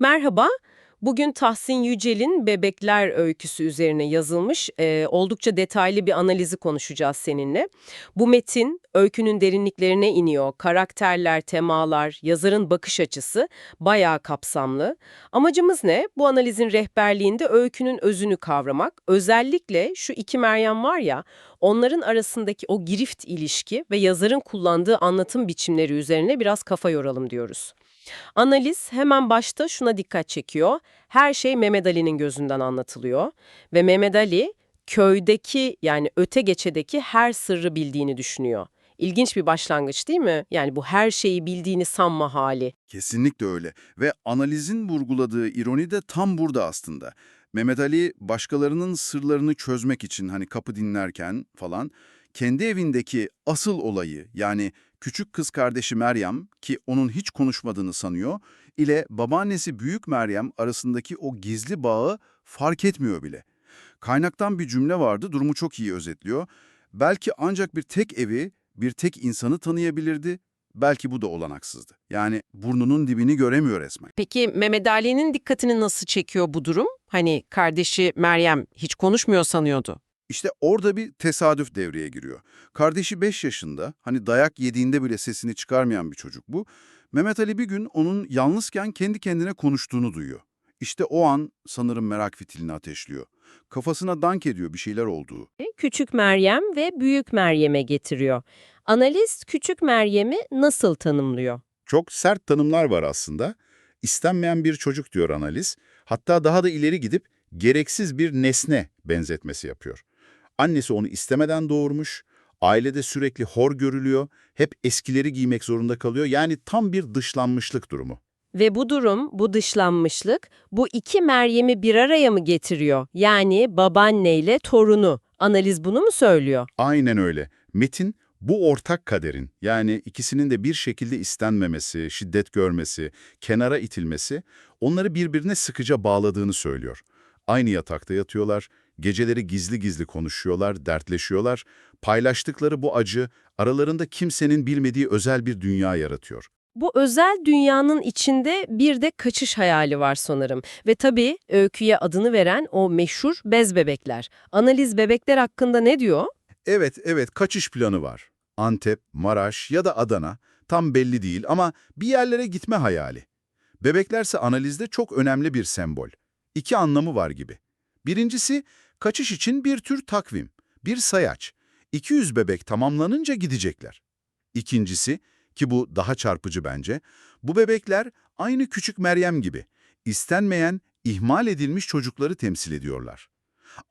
Merhaba. Bugün Tahsin Yücel'in Bebekler Öyküsü üzerine yazılmış e, oldukça detaylı bir analizi konuşacağız seninle. Bu metin öykünün derinliklerine iniyor. Karakterler, temalar, yazarın bakış açısı bayağı kapsamlı. Amacımız ne? Bu analizin rehberliğinde öykünün özünü kavramak. Özellikle şu iki Meryem var ya, onların arasındaki o girift ilişki ve yazarın kullandığı anlatım biçimleri üzerine biraz kafa yoralım diyoruz. Analiz hemen başta şuna dikkat çekiyor. Her şey Mehmet Ali'nin gözünden anlatılıyor ve Mehmet Ali köydeki yani öte geçedeki her sırrı bildiğini düşünüyor. İlginç bir başlangıç değil mi? Yani bu her şeyi bildiğini sanma hali. Kesinlikle öyle ve analizin vurguladığı ironi de tam burada aslında. Mehmet Ali başkalarının sırlarını çözmek için hani kapı dinlerken falan kendi evindeki asıl olayı yani küçük kız kardeşi Meryem ki onun hiç konuşmadığını sanıyor ile babaannesi Büyük Meryem arasındaki o gizli bağı fark etmiyor bile. Kaynaktan bir cümle vardı durumu çok iyi özetliyor. Belki ancak bir tek evi, bir tek insanı tanıyabilirdi. Belki bu da olanaksızdı. Yani burnunun dibini göremiyor resmen. Peki Mehmet Ali'nin dikkatini nasıl çekiyor bu durum? Hani kardeşi Meryem hiç konuşmuyor sanıyordu. İşte orada bir tesadüf devreye giriyor. Kardeşi 5 yaşında, hani dayak yediğinde bile sesini çıkarmayan bir çocuk bu. Mehmet Ali bir gün onun yalnızken kendi kendine konuştuğunu duyuyor. İşte o an sanırım merak fitilini ateşliyor. Kafasına dank ediyor bir şeyler olduğu. Küçük Meryem ve Büyük Meryem'e getiriyor. Analist Küçük Meryem'i nasıl tanımlıyor? Çok sert tanımlar var aslında. İstenmeyen bir çocuk diyor analiz. Hatta daha da ileri gidip gereksiz bir nesne benzetmesi yapıyor. Annesi onu istemeden doğurmuş, ailede sürekli hor görülüyor, hep eskileri giymek zorunda kalıyor. Yani tam bir dışlanmışlık durumu. Ve bu durum, bu dışlanmışlık, bu iki Meryem'i bir araya mı getiriyor? Yani babaanneyle torunu. Analiz bunu mu söylüyor? Aynen öyle. Metin bu ortak kaderin yani ikisinin de bir şekilde istenmemesi, şiddet görmesi, kenara itilmesi onları birbirine sıkıca bağladığını söylüyor. Aynı yatakta yatıyorlar, geceleri gizli gizli konuşuyorlar, dertleşiyorlar. Paylaştıkları bu acı aralarında kimsenin bilmediği özel bir dünya yaratıyor. Bu özel dünyanın içinde bir de kaçış hayali var sanırım. Ve tabii öyküye adını veren o meşhur bez bebekler. Analiz bebekler hakkında ne diyor? Evet, evet kaçış planı var. Antep, Maraş ya da Adana tam belli değil ama bir yerlere gitme hayali. Bebeklerse analizde çok önemli bir sembol. İki anlamı var gibi. Birincisi kaçış için bir tür takvim, bir sayaç. 200 bebek tamamlanınca gidecekler. İkincisi ki bu daha çarpıcı bence, bu bebekler aynı küçük Meryem gibi istenmeyen, ihmal edilmiş çocukları temsil ediyorlar.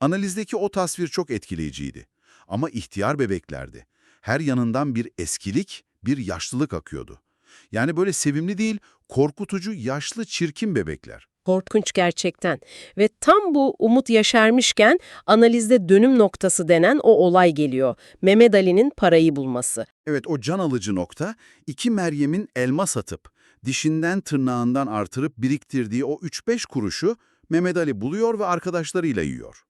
Analizdeki o tasvir çok etkileyiciydi. Ama ihtiyar bebeklerdi. Her yanından bir eskilik, bir yaşlılık akıyordu. Yani böyle sevimli değil, korkutucu, yaşlı, çirkin bebekler. Korkunç gerçekten. Ve tam bu umut yaşarmışken analizde dönüm noktası denen o olay geliyor. Mehmet Ali'nin parayı bulması. Evet o can alıcı nokta, iki Meryem'in elma satıp, dişinden tırnağından artırıp biriktirdiği o 3-5 kuruşu Mehmet Ali buluyor ve arkadaşlarıyla yiyor.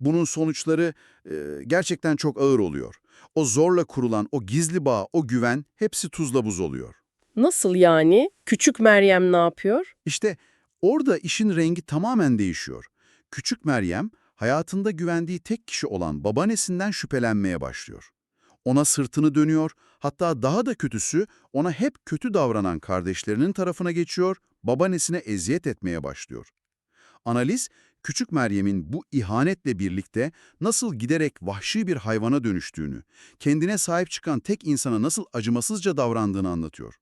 Bunun sonuçları e, gerçekten çok ağır oluyor. O zorla kurulan o gizli bağ, o güven hepsi tuzla buz oluyor. Nasıl yani? Küçük Meryem ne yapıyor? İşte orada işin rengi tamamen değişiyor. Küçük Meryem hayatında güvendiği tek kişi olan babaannesinden şüphelenmeye başlıyor. Ona sırtını dönüyor, hatta daha da kötüsü ona hep kötü davranan kardeşlerinin tarafına geçiyor, babaannesine eziyet etmeye başlıyor. Analiz, küçük Meryem'in bu ihanetle birlikte nasıl giderek vahşi bir hayvana dönüştüğünü, kendine sahip çıkan tek insana nasıl acımasızca davrandığını anlatıyor.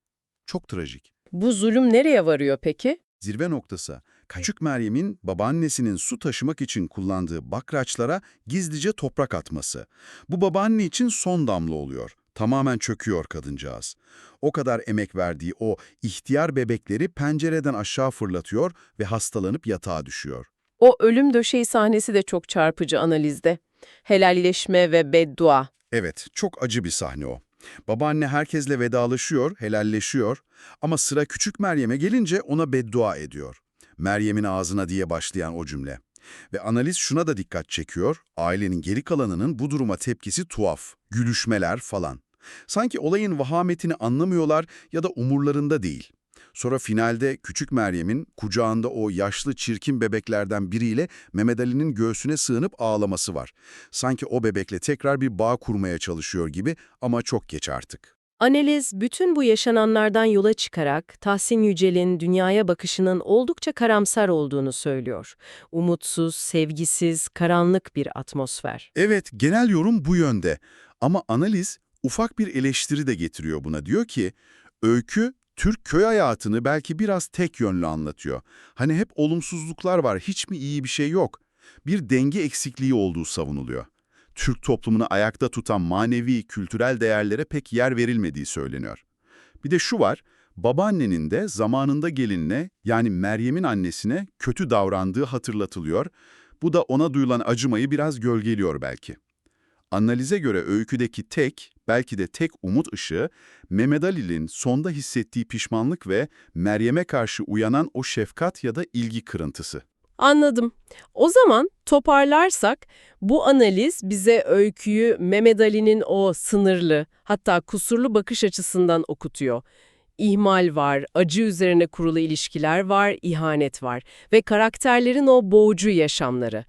Çok trajik. Bu zulüm nereye varıyor peki? Zirve noktası, küçük Meryem'in babaannesinin su taşımak için kullandığı bakraçlara gizlice toprak atması. Bu babaanne için son damla oluyor. Tamamen çöküyor kadıncağız. O kadar emek verdiği o ihtiyar bebekleri pencereden aşağı fırlatıyor ve hastalanıp yatağa düşüyor. O ölüm döşeği sahnesi de çok çarpıcı analizde. Helalleşme ve beddua. Evet, çok acı bir sahne o. Babaanne herkesle vedalaşıyor, helalleşiyor ama sıra küçük Meryem'e gelince ona beddua ediyor. Meryem'in ağzına diye başlayan o cümle. Ve analiz şuna da dikkat çekiyor, ailenin geri kalanının bu duruma tepkisi tuhaf, gülüşmeler falan. Sanki olayın vahametini anlamıyorlar ya da umurlarında değil. Sonra finalde küçük Meryem'in kucağında o yaşlı çirkin bebeklerden biriyle Mehmet Ali'nin göğsüne sığınıp ağlaması var. Sanki o bebekle tekrar bir bağ kurmaya çalışıyor gibi ama çok geç artık. Analiz bütün bu yaşananlardan yola çıkarak Tahsin Yücel'in dünyaya bakışının oldukça karamsar olduğunu söylüyor. Umutsuz, sevgisiz, karanlık bir atmosfer. Evet, genel yorum bu yönde. Ama analiz ufak bir eleştiri de getiriyor buna. Diyor ki, öykü Türk köy hayatını belki biraz tek yönlü anlatıyor. Hani hep olumsuzluklar var, hiç mi iyi bir şey yok? Bir denge eksikliği olduğu savunuluyor. Türk toplumunu ayakta tutan manevi, kültürel değerlere pek yer verilmediği söyleniyor. Bir de şu var, babaannenin de zamanında gelinine yani Meryem'in annesine kötü davrandığı hatırlatılıyor. Bu da ona duyulan acımayı biraz gölgeliyor belki. Analize göre öyküdeki tek, belki de tek umut ışığı, Mehmet Ali'nin sonda hissettiği pişmanlık ve Meryem'e karşı uyanan o şefkat ya da ilgi kırıntısı. Anladım. O zaman toparlarsak bu analiz bize öyküyü Mehmet Ali'nin o sınırlı hatta kusurlu bakış açısından okutuyor. İhmal var, acı üzerine kurulu ilişkiler var, ihanet var ve karakterlerin o boğucu yaşamları.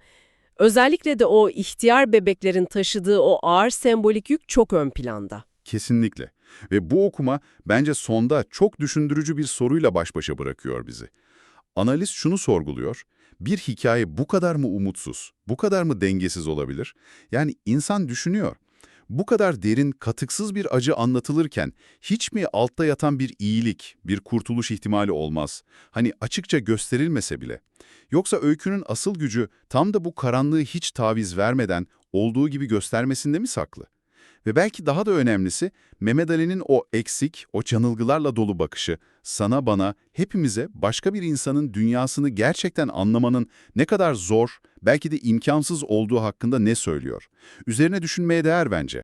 Özellikle de o ihtiyar bebeklerin taşıdığı o ağır sembolik yük çok ön planda. Kesinlikle. Ve bu okuma bence sonda çok düşündürücü bir soruyla baş başa bırakıyor bizi. Analiz şunu sorguluyor. Bir hikaye bu kadar mı umutsuz, bu kadar mı dengesiz olabilir? Yani insan düşünüyor. Bu kadar derin, katıksız bir acı anlatılırken hiç mi altta yatan bir iyilik, bir kurtuluş ihtimali olmaz? Hani açıkça gösterilmese bile. Yoksa öykünün asıl gücü tam da bu karanlığı hiç taviz vermeden olduğu gibi göstermesinde mi saklı? Ve belki daha da önemlisi Mehmet Ali'nin o eksik, o çanılgılarla dolu bakışı sana bana, hepimize başka bir insanın dünyasını gerçekten anlamanın ne kadar zor, belki de imkansız olduğu hakkında ne söylüyor? Üzerine düşünmeye değer bence.